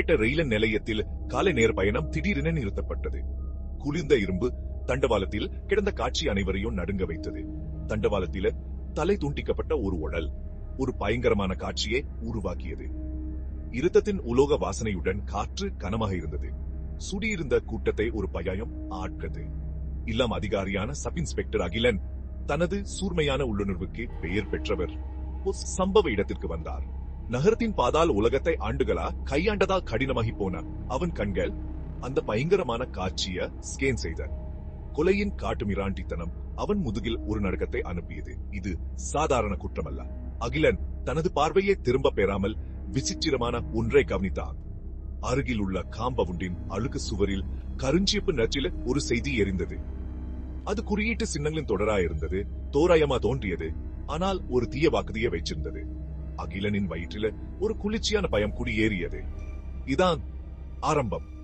ஹோஸ்பேட்டை ரயில் நிலையத்தில் காலை நேர் பயணம் திடீரென நிறுத்தப்பட்டது. குளிர்ந்த இரும்பு தண்டவாளத்தில் கிடந்த காட்சி அனைவரையும் நடுங்க வைத்தது. தண்டவாளத்தில தலை துண்டிக்கப்பட்ட ஒரு உடல் ஒரு பயங்கரமான காட்சியை உருவாக்கியது. இருத்தத்தின் உலோக வாசனையுடன் காற்று கனமாக இருந்தது. சுடியிருந்த கூட்டத்தை ஒரு பயம் ஆட்கது. இல்லாம் அதிகாரியான சப் இன்ஸ்பெக்டர் அகிலன் தனது சூர்மையான உள்ளுணர்வுக்கு பெயர் பெற்றவர் சம்பவ இடத்திற்கு வந்தார். நகரத்தின் பாதால் உலகத்தை ஆண்டுகளா கையாண்டதா கடினமாகி போன அவன் கண்கள் அந்த பயங்கரமான காட்சிய ஸ்கேன் செய்த. கொலையின் காட்டு மிராண்டித்தனம் அவன் முதுகில் ஒரு நடுக்கத்தை அனுப்பியது. இது சாதாரண குற்றமல்ல. அகிலன் தனது பார்வையை திரும்ப பெறாமல் விசித்திரமான ஒன்றை கவனித்தான். அருகில் உள்ள காம்பவுண்டின் அழுக்கு சுவரில் கருஞ்சியப்பு நச்சில ஒரு செய்தி எரிந்தது. அது குறியீட்டு சின்னங்களின் தொடரா இருந்தது தோராயமா தோன்றியது. ஆனால் ஒரு தீய வாக்குதிய வைச்சிருந்தது அகிலனின் வயிற்றில ஒரு குளிர்ச்சியான பயம் குடியேறியது. இதான் ஆரம்பம்.